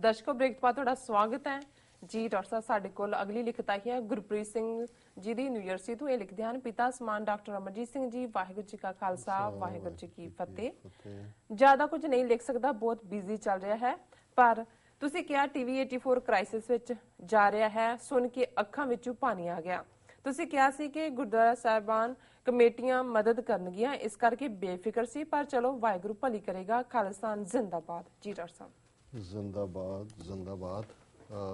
ਦਰਸ਼ਕੋ break ਤੋਂ ਬਾਅਦ ਤੁਹਾਡਾ ਸਵਾਗਤ ਹੈ। ਜੀ ਡਾਕਟਰ ਸਾਹਿਬ ਸਾਡੇ ਕੋਲ ਅਗਲੀ ਲਿਖਤ ਆਈ ਹੈ। ਗੁਰਪ੍ਰੀਤ ਸਿੰਘ ਜੀ ਦੀ ਨਿਊ ਜਰਸੀ ਤੋਂ ਇਹ ਲਿਖਦੇ ਹਨ ਪਿਤਾ ਸਮਾਨ ਡਾਕਟਰ ਅਮਰਜੀਤ ਸਿੰਘ ਜੀ ਵਾਹਿਗੁਰੂ ਜੀ ਕਾ ਖਾਲਸਾ ਵਾਹਿਗੁਰੂ ਜੀ ਕੀ ਫਤਿਹ। ਜ਼ਿਆਦਾ ਕੁਝ ਨਹੀਂ ਲਿਖ ਸਕਦਾ ਬਹੁਤ ਬਿਜ਼ੀ ਚੱਲ ਰਿਹਾ ਹੈ ਪਰ ਤੁਸੀਂ ਕਿਹਾ ਟੀਵੀ 84 ਕ੍ਰਾਈਸਿਸ ਵਿੱਚ ਜਾ ਰਿਹਾ ਹੈ ਸੁਣ ਕੇ ਅੱਖਾਂ ਵਿੱਚੋਂ ਪਾਣੀ ਆ ਗਿਆ। ਤੁਸੀਂ ਕਿਹਾ ਸੀ ਕਿ ਗੁਰਦੁਆਰਾ ਸਾਹਿਬਾਨ ਕਮੇਟੀਆਂ ਮਦਦ ਕਰਨਗੀਆਂ ਇਸ ਕਰਕੇ ਬੇਫਿਕਰ ਸੀ ਪਰ ਚਲੋ ਵਾਹਿਗੁਰੂ ਭਲੀ ਕਰੇਗਾ ਖਾਲਿਸਤਾਨ ਜ਼ਿੰਦਾਬਾਦ। ਜੀ ਡਾਕਟਰ ਸਾਹਿਬ। ਜ਼ਿੰਦਾਬਾਦ ਜ਼ਿੰਦਾਬਾਦ।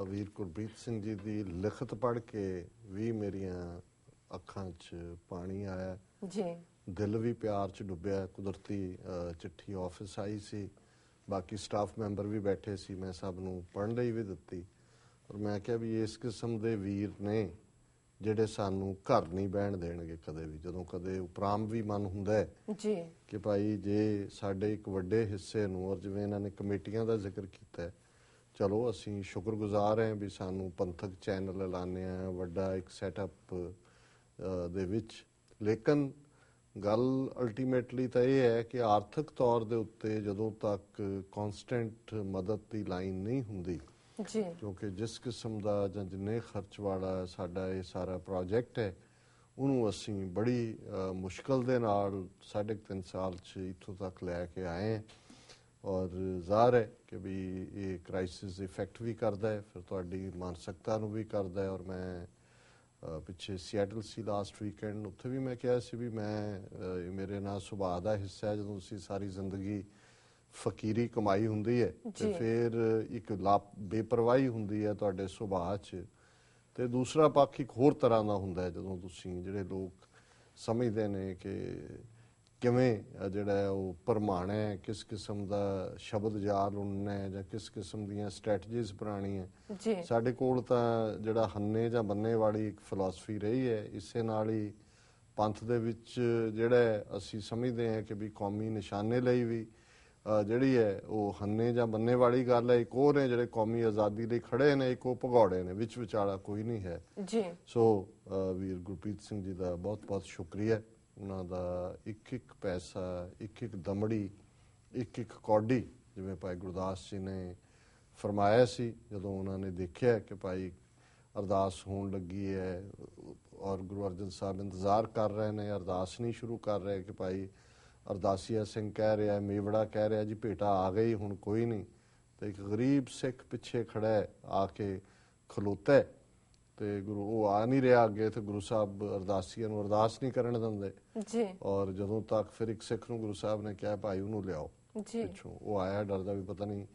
ਵੀਰ ਗੁਰਪ੍ਰੀਤ ਸਿੰਘ ਜੀ ਦੀ ਲਿਖਤ ਪੜ੍ਹ ਕੇ ਵੀ ਮੇਰੀਆਂ ਅੱਖਾਂ 'ਚ ਪਾਣੀ ਆਇਆ। ਜੀ। ਦਿਲ ਵੀ ਪਿਆਰ 'ਚ ਡੁੱਬਿਆ ਕੁਦਰਤੀ ਚਿੱਠੀ ਆਫਿਸ ਆਈ ਸੀ। ਬਾਕੀ ਸਟਾਫ ਮੈਂਬਰ ਵੀ ਬੈਠੇ ਸੀ ਮੈਂ ਸਭ ਨੂੰ ਪੜ੍ਹਨ ਲਈ ਵੀ ਦਿੱਤੀ। ਔਰ ਮੈਂ ਕਿਹਾ ਵੀ ਇਸ ਕਿਸਮ ਦੇ ਵੀਰ ਨੇ ਜਿਹੜੇ ਸਾਨੂੰ ਘਰ ਨਹੀਂ ਬਹਿਣ ਦੇਣਗੇ ਕਦੇ ਵੀ ਜਦੋਂ ਕਦੇ ਉਪਰਾਮ ਵੀ ਮਨ ਹੁੰਦਾ ਹੈ ਜੀ। ਕਿ ਭਾਈ ਜੇ ਸਾਡੇ ਇੱਕ ਵੱਡੇ ਹਿੱਸੇ ਨੂੰ ਔਰ ਜਿਵੇਂ ਇਹਨਾਂ ਨੇ ਕਮੇਟੀਆਂ ਦਾ ਜ਼ਿਕਰ ਕੀਤਾ ਹੈ, ਚਲੋ ਅਸੀਂ ਸ਼ੁਕਰਗੁਜ਼ਾਰ ਹਾਂ ਵੀ ਸਾਨੂੰ ਪੰਥਕ ਚੈਨਲ ਐਲਾਨੇ ਆ ਵੱਡਾ ਇੱਕ ਸੈਟਅਪ ਦੇ ਵਿੱਚ। ਲੇਕਿਨ ਗੱਲ ਅਲਟੀਮੇਟਲੀ ਤਾਂ ਇਹ ਹੈ ਕਿ ਆਰਥਿਕ ਤੌਰ ਦੇ ਉੱਤੇ ਜਦੋਂ ਤੱਕ ਕਨਸਟੈਂਟ ਮਦਦ ਦੀ ਲਾਈਨ ਨਹੀਂ ਹੁੰਦੀ ਜੀ ਕਿਉਂਕਿ ਜਿਸ ਕਿਸਮ ਦਾ ਜਾਂ ਜਿੰਨੇ ਖਰਚ ਵਾਲਾ ਸਾਡਾ ਇਹ ਸਾਰਾ ਪ੍ਰੋਜੈਕਟ ਹੈ ਉਹਨੂੰ ਅਸੀਂ ਬੜੀ ਅ, ਮੁਸ਼ਕਲ ਦੇ ਨਾਲ ਸਾਢੇ ਕੁ ਤਿੰਨ ਸਾਲ ਚ ਇੱਥੋਂ ਤੱਕ ਲੈ ਕੇ ਆਏ ਹਾਂ ਔਰ ਜ਼ਾਹਰ ਹੈ ਕਿ ਵੀ ਇਹ ਕ੍ਰਾਈਸਿਸ ਇਫੈਕਟ ਵੀ ਕਰਦਾ ਹੈ ਫਿਰ ਤੁਹਾਡੀ ਮਾਨਸਿਕਤਾ ਨੂੰ ਵੀ ਕਰਦਾ ਹੈ ਔਰ ਮੈਂ ਅ, ਪਿੱਛੇ ਸੀਐਟਲ ਸੀ ਲਾਸਟ ਵੀਕਐਂਡ ਉੱਥੇ ਵੀ ਮੈਂ ਕਿਹਾ ਸੀ ਵੀ ਮੈਂ ਅ, ਇਹ ਮੇਰੇ ਨਾਲ ਸੁਭਾਅ ਦਾ ਹਿੱਸਾ ਹੈ ਜਦੋਂ ਤੁਸੀਂ ਸਾਰੀ ਜ਼ਿੰਦਗੀ ਫਕੀਰੀ ਕਮਾਈ ਹੁੰਦੀ ਹੈ ਤੇ। ਫਿਰ ਇੱਕ ਲਾਪ ਬੇਪਰਵਾਹੀ ਹੁੰਦੀ ਹੈ ਤੁਹਾਡੇ ਸੁਭਾਅ 'ਚ। ਤੇ ਦੂਸਰਾ ਪੱਖ ਇੱਕ ਹੋਰ ਤਰ੍ਹਾਂ ਦਾ ਹੁੰਦਾ ਹੈ ਜਦੋਂ ਤੁਸੀਂ ਜਿਹੜੇ ਲੋਕ ਸਮਝਦੇ ਨੇ ਕਿ ਕਿਵੇਂ ਜਿਹੜਾ ਉਹ ਪਰਮਾਣਾ ਹੈ ਕਿਸ ਕਿਸਮ ਦਾ ਸ਼ਬਦ ਜਾਲ ਉਣਨਾ ਹੈ ਜਾਂ ਕਿਸ ਕਿਸਮ ਦੀਆਂ ਸਟ੍ਰੈਟਜੀਜ਼ ਬਣਾਉਣੀ ਹੈ। ਜੀ। ਸਾਡੇ ਕੋਲ ਤਾਂ ਜਿਹੜਾ ਹੰਨੇ ਜਾਂ ਬੰਨੇ ਵਾਲੀ ਇੱਕ ਫਿਲਾਸਫੀ ਰਹੀ ਹੈ ਇਸੇ ਨਾਲ ਹੀ ਪੰਥ ਦੇ ਵਿੱਚ ਜਿਹੜਾ ਅਸੀਂ ਸਮਝਦੇ ਹਾਂ ਕਿ ਵੀ ਕੌਮੀ ਨਿਸ਼ਾਨੇ ਲਈ ਵੀ ਜਿਹੜੀ ਹੈ ਉਹ ਹੰਨੇ ਜਾਂ ਬੰਨੇ ਵਾਲੀ ਗੱਲ ਹੈ। ਇੱਕ ਉਹ ਨੇ ਜਿਹੜੇ ਕੌਮੀ ਆਜ਼ਾਦੀ ਲਈ ਖੜੇ ਨੇ ਇੱਕ ਉਹ ਭਗੌੜੇ ਨੇ ਵਿੱਚ ਵਿਚਾਲਾ ਕੋਈ ਨਹੀਂ ਹੈ। ਜੀ। ਸੋ ਵੀਰ ਗੁਰਪ੍ਰੀਤ ਸਿੰਘ ਜੀ ਦਾ ਬਹੁਤ-ਬਹੁਤ ਸ਼ੁਕਰੀਆ। ਉਹਨਾਂ ਦਾ ਇੱਕ ਇੱਕ ਪੈਸਾ ਇੱਕ ਇੱਕ ਦਮੜੀ ਇੱਕ ਇੱਕ ਕੌਡੀ ਜਿਵੇਂ ਭਾਈ ਗੁਰਦਾਸ ਜੀ ਨੇ ਫਰਮਾਇਆ ਸੀ ਜਦੋਂ ਉਹਨਾਂ ਨੇ ਦੇਖਿਆ ਕਿ ਭਾਈ ਅਰਦਾਸ ਹੋਣ ਲੱਗੀ ਹੈ ਔਰ ਗੁਰੂ ਅਰਜਨ ਸਾਹਿਬ ਇੰਤਜ਼ਾਰ ਕਰ ਰਹੇ ਨੇ ਅਰਦਾਸ ਨਹੀਂ ਸ਼ੁਰੂ ਕਰ ਰਹੇ ਕਿ ਭਾਈ ਅਰਦਾਸੀਆ ਸਿੰਘ ਕਹਿ ਰਿਹਾ ਮੇਵੜਾ ਕਹਿ ਰਿਹਾ ਜੀ ਭੇਟਾ ਆ ਗਈ ਹੁਣ ਕੋਈ ਨਹੀਂ। ਤੇ ਇੱਕ ਗਰੀਬ ਸਿੱਖ ਪਿੱਛੇ ਖੜਾ ਹੈ ਆ ਕੇ ਖਲੋਤਾ ਤੇ ਗੁਰੂ ਉਹ ਆ ਨਹੀਂ ਰਿਹਾ ਅੱਗੇ ਤੇ ਗੁਰੂ ਸਾਹਿਬ ਅਰਦਾਸੀਆਂ ਨੂੰ ਅਰਦਾਸ ਨਹੀਂ ਕਰਨ ਦਿੰਦੇ। ਜੀ। ਔਰ ਜਦੋਂ ਤੱਕ ਫਿਰ ਇੱਕ ਸਿੱਖ ਨੂੰ ਗੁਰੂ ਸਾਹਿਬ ਨੇ ਕਿਹਾ ਭਾਈ ਉਹਨੂੰ ਲਿਆਓ। ਜੀ। ਪਿੱਛੋਂ ਉਹ ਆਇਆ ਡਰਦਾ ਵੀ ਪਤਾ ਨਹੀਂ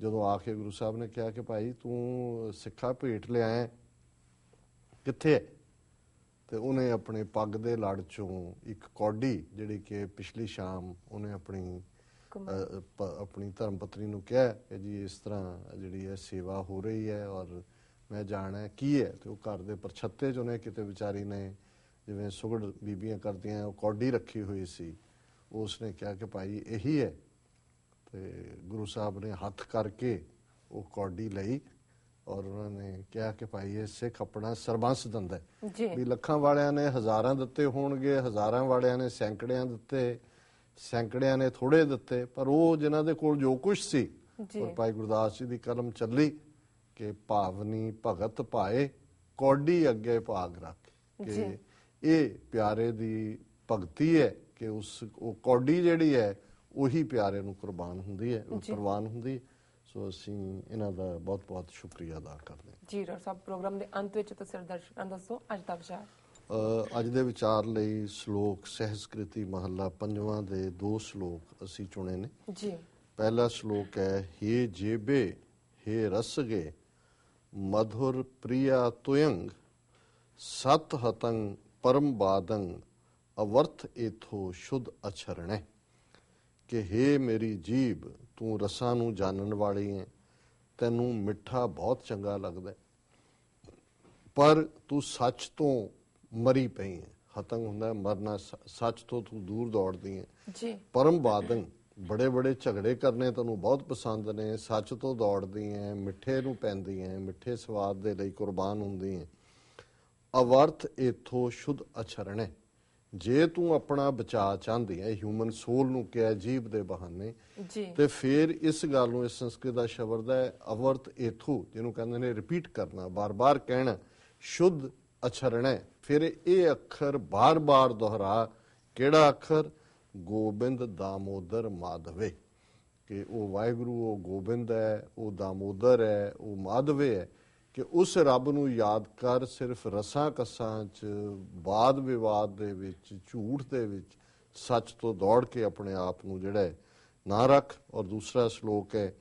ਜਦੋਂ ਆ ਕੇ ਗੁਰੂ ਸਾਹਿਬ ਨੇ ਕਿਹਾ ਕਿ ਭਾਈ ਤੂੰ ਸਿੱਖਾ ਭੇਟ ਲਿਆਇਆ ਕਿੱਥੇ ਹੈ? ਤੇ ਉਹਨੇ ਆਪਣੇ ਪੱਗ ਦੇ ਲੜ ਚੋਂ ਇੱਕ ਕੌਡੀ ਜਿਹੜੀ ਕਿ ਪਿਛਲੀ ਸ਼ਾਮ ਉਹਨੇ ਆਪਣੀ ਆਪਣੀ ਧਰਮ ਪਤਨੀ ਨੂੰ ਕਿਹਾ ਕਿ ਜੀ ਇਸ ਤਰ੍ਹਾਂ ਜਿਹੜੀ ਹੈ ਸੇਵਾ ਹੋ ਰਹੀ ਹੈ ਔਰ ਮੈਂ ਜਾਣਾ ਕੀ ਹੈ? ਤੇ ਉਹ ਘਰ ਦੇ ਪਰਛੱਤੇ ਚ ਉਹਨੇ ਕਿਤੇ ਵਿਚਾਰੀ ਨੇ ਜਿਵੇਂ ਸੁਗੜ ਬੀਬੀਆਂ ਕਰਦੀਆਂ ਉਹ ਕੌਡੀ ਰੱਖੀ ਹੋਈ ਸੀ। ਉਸਨੇ ਕਿਹਾ ਕਿ ਭਾਈ ਇਹੀ ਹੈ। ਤੇ ਗੁਰੂ ਸਾਹਿਬ ਨੇ ਹੱਥ ਕਰਕੇ ਉਹ ਕੌਡੀ ਲਈ ਔਰ ਉਹਨਾਂ ਨੇ ਕਿਹਾ ਕਿ ਭਾਈ ਇਹ ਸਿੱਖ ਆਪਣਾ ਸਰਬੰਸ ਦਿੰਦਾ ਵੀ ਲੱਖਾਂ ਵਾਲਿਆਂ ਨੇ ਹਜ਼ਾਰਾਂ ਦਿੱਤੇ ਹੋਣਗੇ ਹਜ਼ਾਰਾਂ ਵਾਲਿਆਂ ਨੇ ਸੈਂਕੜਿਆਂ ਦਿੱਤੇ ਸੈਂਕੜਿਆਂ ਨੇ ਥੋੜੇ ਦਿੱਤੇ ਪਰ ਉਹ ਜਿਨ੍ਹਾਂ ਦੇ ਕੋਲ ਜੋ ਕੁਝ ਸੀ। ਔਰ ਭਾਈ ਗੁਰਦਾਸ ਜੀ ਦੀ ਕਲਮ ਚੱਲੀ ਕਿ ਭਾਵਨੀ ਭਗਤ ਪਾਏ ਕੌਡੀ ਅੱਗੇ ਭਾਗ ਰੱਖ। ਕਿ ਇਹ ਪਿਆਰੇ ਦੀ ਭਗਤੀ ਹੈ ਕਿ ਉਸ ਉਹ ਕੌਡੀ ਜਿਹੜੀ ਹੈ ਉਹੀ ਪਿਆਰੇ ਨੂੰ ਕੁਰਬਾਨ ਹੁੰਦੀ ਹੈ। ਕੁਰਬਾਨ ਹੁੰਦੀ ਹੈ। ਸੋ ਅਸੀਂ ਇਹਨਾਂ ਦਾ ਬਹੁਤ-ਬਹੁਤ ਸ਼ੁਕਰੀਆ ਅਦਾ ਕਰਦੇ ਹਾਂ। ਜੀ ਡਾਕਟਰ ਸਾਹਿਬ ਪ੍ਰੋਗਰਾਮ ਦੇ ਅੰਤ ਵਿੱਚ ਤੁਸੀਂ ਦਰਸ਼ਕਾਂ ਦੱਸੋ ਅੱਜ ਦਾ ਵਿਚਾਰ? ਅੱਜ ਦੇ ਵਿਚਾਰ ਲਈ ਸ਼ਲੋਕ ਸਹਿਸਕ੍ਰਿਤੀ ਮਹੱਲਾ ਪੰਜਵਾਂ ਦੇ ਦੋ ਸ਼ਲੋਕ ਅਸੀਂ ਚੁਣੇ ਨੇ। ਜੀ। ਪਹਿਲਾ ਸ਼ਲੋਕ ਹੈ ਹੇ ਜੇਬੇ ਹੇ ਰਸਗੇ ਮਧੁਰ ਪ੍ਰਿਆ ਤੁਯੰਗ ਸਤ ਹਤੰ ਪਰਮ ਬਾਦੰ ਅਵਰਥ ਏਥੋ ਸ਼ੁੱਧ ਅਛਰਣੈ। ਕਿ ਹੇ ਮੇਰੀ ਜੀਬ ਤੂੰ ਰਸਾਂ ਨੂੰ ਜਾਣਨ ਵਾਲੀ ਹੈ ਤੈਨੂੰ ਮਿੱਠਾ ਬਹੁਤ ਚੰਗਾ ਲੱਗਦਾ ਹੈ ਪਰ ਤੂੰ ਸੱਚ ਤੋਂ ਮਰੀ ਪਈ ਹੈ ਹਤੰਗ ਹੁੰਦਾ ਹੈ ਮਰਨਾ ਸੱਚ ਤੋਂ ਤੂੰ ਦੂਰ ਦੌੜਦੀ ਹੈ ਜੀ। ਪਰਮ ਬਾਦਨ ਬੜੇ ਬੜੇ ਝਗੜੇ ਕਰਨੇ ਤੈਨੂੰ ਬਹੁਤ ਪਸੰਦ ਨੇ। ਸੱਚ ਤੋਂ ਦੌੜਦੀ ਐ ਮਿੱਠੇ ਨੂੰ ਪੈਂਦੀ ਐ ਮਿੱਠੇ ਸਵਾਦ ਦੇ ਲਈ ਕੁਰਬਾਨ ਹੁੰਦੀ ਐ ਅਵਰਥ ਇਥੋਂ ਸ਼ੁੱਧ ਅਛਰਣੇ ਜੇ ਤੂੰ ਆਪਣਾ ਬਚਾਅ ਚਾਹੁੰਦੀ ਹੈ ਹਿਊਮਨ ਸੋਲ ਨੂੰ ਕਿਹਾ ਜੀਵ ਦੇ ਬਹਾਨੇ ਜੀ। ਤੇ ਫਿਰ ਇਸ ਗੱਲ ਨੂੰ ਇਸ ਸੰਸਕ੍ਰਿਤ ਦਾ ਸ਼ਬਦ ਹੈ ਅਵਰਤ ਏਥੂ ਜਿਹਨੂੰ ਕਹਿੰਦੇ ਨੇ ਰਿਪੀਟ ਕਰਨਾ ਬਾਰ-ਬਾਰ ਕਹਿਣਾ ਸ਼ੁੱਧ ਅਛਰਣੈ ਫਿਰ ਇਹ ਅੱਖਰ ਬਾਰ-ਬਾਰ ਦੁਹਰਾ ਕਿਹੜਾ ਅੱਖਰ? ਗੋਬਿੰਦ ਦਾਮੋਦਰ ਮਾਧਵੇ। ਕਿ ਉਹ ਵਾਹਿਗੁਰੂ ਉਹ ਗੋਬਿੰਦ ਹੈ ਉਹ ਦਾਮੋਦਰ ਹੈ ਉਹ ਮਾਧਵੇ ਹੈ। ਕਿ ਉਸ ਰੱਬ ਨੂੰ ਯਾਦ ਕਰ ਸਿਰਫ ਰਸਾਂ ਕਸਾਂ ਚ ਬਾਦ ਵਿਵਾਦ ਦੇ ਵਿੱਚ, ਝੂਠ ਦੇ ਵਿੱਚ ਸੱਚ ਤੋਂ ਦੌੜ ਕੇ ਆਪਣੇ ਆਪ ਨੂੰ ਜਿਹੜਾ ਹੈ ਨਾ ਰੱਖ। ਔਰ ਦੂਸਰਾ ਸ਼ਲੋਕ ਹੈ,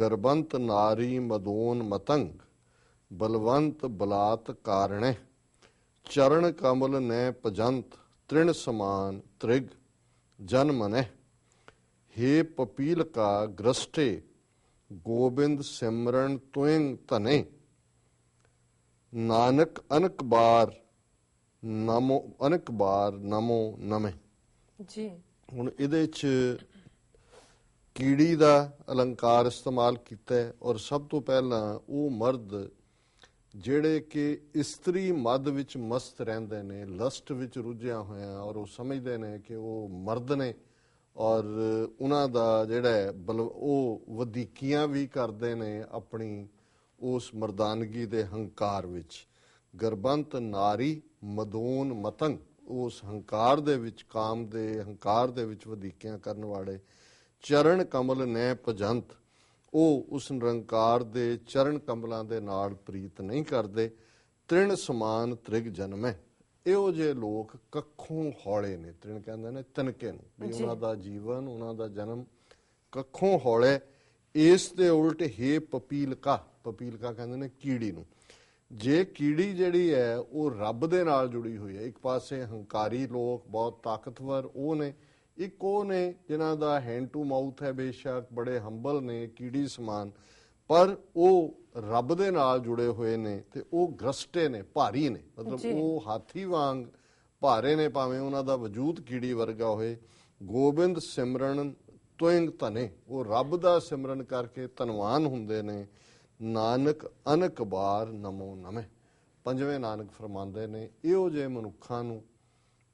ਗਰਬੰਤ ਨਾਰੀ ਮਦੋਨ ਮਤੰਗ, ਬਲਵੰਤ ਬਲਾਤ ਕਾਰਣੈ ਚਰਨ ਕਮਲ ਨੈ ਪਜੰਤ ਤ੍ਰਿਣ ਸਮਾਨ ਤ੍ਰਿਗ, ਜਨ ਮਨੈ ਹੇ ਪਪੀਲ ਕਾ ਗ੍ਰਸਟੇ, ਗੋਬਿੰਦ ਸਿਮਰਨ ਤੁਇੰ ਧਨੇ ਨਾਨਕ ਅਨਕ ਬਾਰ ਨਮੋ ਅਨਕ ਬਾਰ ਨਮੋ ਨਮੇ। ਜੀ। ਹੁਣ ਇਹਦੇ ਚ ਕੀੜੀ ਦਾ ਅਲੰਕਾਰ ਇਸਤੇਮਾਲ ਕੀਤਾ ਹੈ ਔਰ ਸਭ ਤੋਂ ਪਹਿਲਾਂ ਉਹ ਮਰਦ ਜਿਹੜੇ ਕਿ ਇਸਤਰੀ ਮਦ ਵਿੱਚ ਮਸਤ ਰਹਿੰਦੇ ਨੇ ਲਸਟ ਵਿੱਚ ਰੁੱਝਿਆ ਹੋਇਆ ਔਰ ਉਹ ਸਮਝਦੇ ਨੇ ਕਿ ਉਹ ਮਰਦ ਨੇ ਔਰ ਉਹਨਾਂ ਦਾ ਜਿਹੜਾ ਉਹ ਵਧੀਕੀਆਂ ਵੀ ਕਰਦੇ ਨੇ ਆਪਣੀ ਉਸ ਮਰਦਾਨਗੀ ਦੇ ਹੰਕਾਰ ਵਿੱਚ। ਗਰਬੰਤ ਨਾਰੀ ਮਦੋਨ ਮਤੰਗ ਉਸ ਹੰਕਾਰ ਦੇ ਵਿੱਚ ਕਾਮ ਦੇ ਹੰਕਾਰ ਦੇ ਵਿੱਚ ਵਧੀਕੀਆਂ ਕਰਨ ਵਾਲੇ ਚਰਨ ਕਮਲ ਨੈ ਭਜੰਤ। ਉਹ ਉਸ ਨਿਰੰਕਾਰ ਦੇ ਚਰਨ ਕਮਲਾਂ ਦੇ ਨਾਲ ਪ੍ਰੀਤ ਨਹੀਂ ਕਰਦੇ। ਤ੍ਰਿਣ ਸਮਾਨ ਤ੍ਰਿਗ ਜਨਮੈ। ਇਹੋ ਜਿਹੇ ਲੋਕ ਕੱਖੋਂ ਹੌਲੇ ਨੇ। ਤ੍ਰਿਣ ਕਹਿੰਦੇ ਨੇ ਤਿਨਕੇ ਨੂੰ। ਵੀ ਜੀ। ਉਹਨਾਂ ਦਾ ਜੀਵਨ ਉਹਨਾਂ ਦਾ ਜਨਮ ਕੱਖੋਂ ਹੌਲੇ। ਇਸ ਦੇ ਉਲਟ ਹੀ ਪਪੀਲਕਾ ਪਪੀਲਕਾ ਕਹਿੰਦੇ ਨੇ ਕੀੜੀ ਨੂੰ। ਜੇ ਕੀੜੀ ਜਿਹੜੀ ਹੈ ਉਹ ਰੱਬ ਦੇ ਨਾਲ ਜੁੜੀ ਹੋਈ ਹੈ ਇੱਕ ਪਾਸੇ ਹੰਕਾਰੀ ਲੋਕ ਬਹੁਤ ਤਾਕਤਵਰ ਉਹ ਨੇ ਇੱਕ ਉਹ ਨੇ ਜਿਨ੍ਹਾਂ ਦਾ ਹੈਂਡ ਟੂ ਮਾਊਥ ਹੈ ਬੇਸ਼ੱਕ ਬੜੇ ਹੰਬਲ ਨੇ ਕੀੜੀ ਸਮਾਨ ਪਰ ਉਹ ਰੱਬ ਦੇ ਨਾਲ ਜੁੜੇ ਹੋਏ ਨੇ ਤੇ ਉਹ ਗ੍ਰਸਟੇ ਨੇ ਭਾਰੀ ਨੇ। ਮਤਲਬ। ਉਹ ਹਾਥੀ ਵਾਂਗ ਭਾਰੇ ਨੇ ਭਾਵੇਂ ਉਹਨਾਂ ਦਾ ਵਜੂਦ ਕੀੜੀ ਵਰਗਾ ਹੋਏ। ਗੋਬਿੰਦ ਸਿਮਰਨ ਤੁਇੰਗ ਧਨੇ ਉਹ ਰੱਬ ਦਾ ਸਿਮਰਨ ਕਰਕੇ ਧਨਵਾਨ ਹੁੰਦੇ ਨੇ। ਨਾਨਕ ਅਨਕ ਬਾਰ ਨਮੋ ਨਮੇ ਪੰਜਵੇਂ ਨਾਨਕ ਫਰਮਾਉਂਦੇ ਨੇ ਇਹੋ ਜਿਹੇ ਮਨੁੱਖਾਂ ਨੂੰ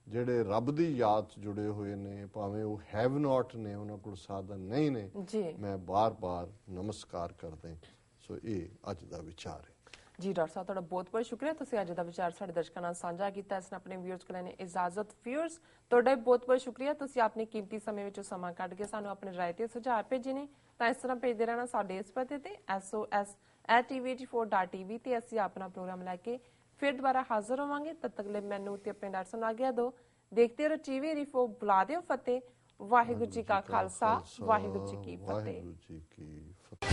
ਜਿਹੜੇ ਰੱਬ ਦੀ ਯਾਦ 'ਚ ਜੁੜੇ ਹੋਏ ਨੇ ਭਾਵੇਂ ਉਹ ਹੈਵ ਨਾਟ ਨੇ ਉਹਨਾਂ ਕੋਲ ਸਾਧਨ ਨਹੀਂ ਨੇ ਜੀ। ਮੈਂ ਬਾਰ-ਬਾਰ ਨਮਸਕਾਰ ਕਰਦਾ ਸੋ ਇਹ ਅੱਜ ਦਾ ਵਿਚਾਰ ਹੈ। ਜੀ ਡਾਕਟਰ ਸਾਹਿਬ ਤੁਹਾਡਾ ਬਹੁਤ ਬਹੁਤ ਸ਼ੁਕਰੀਆ। ਤੁਸੀਂ ਅੱਜ ਦਾ ਵਿਚਾਰ ਸਾਡੇ ਦਰਸ਼ਕਾਂ ਨਾਲ ਸਾਂਝਾ ਕੀਤਾ। ਇਸ ਨੇ ਆਪਣੇ ਵਿਊਅਰਸ ਕੋਲ ਨੇ ਇਜਾਜ਼ਤ। ਵਿਊਅਰਸ ਤੁਹਾਡਾ ਬਹੁਤ ਬਹੁਤ ਸ਼ੁਕਰੀਆ। ਤੁਸੀਂ ਆਪਣੇ ਕੀਮਤੀ ਸਮੇਂ ਵਿੱਚੋਂ ਸਮਾਂ ਕੱਢ ਕੇ ਸਾਨੂੰ ਆਪਣੇ ਰਾਏ ਤੇ ਸੁਝਾਅ ਭੇਜੇ ਨੇ। ਤਾਂ ਇਸ ਤਰ੍ਹਾਂ ਭੇਜਦੇ ਰਹਿਣਾ ਸਾਡੇ ਇਸ ਪਤੇ ਤੇ। Sos@tv84.tv ਤੇ ਅਸੀਂ ਆਪਣਾ ਪ੍ਰੋਗਰਾਮ ਲੈ ਕੇ ਫਿਰ ਦੁਬਾਰਾ ਹਾਜ਼ਰ ਹੋਵਾਂਗੇ। ਤਦ ਤੱਕ ਲਈ ਮੈਨੂੰ ਤੇ ਆਪਣੇ ਡਾਕਟਰ ਸਾਹਿਬ ਆਗਿਆ ਦਿਓ ਦੇਖਦੇ ਰਹੋ ਟੀਵੀ ਰਿਫੋ ਬੁਲਾ ਦਿਓ ਫਤਿਹ। ਵਾਹਿਗੁਰੂ ਜੀ ਕਾ ਖਾਲਸਾ ਵਾਹਿਗੁਰੂ ਜੀ ਕੀ ਫਤਿਹ। ਵਾਹਿਗੁਰੂ ਜੀ ਕੀ ਫਤਿਹ।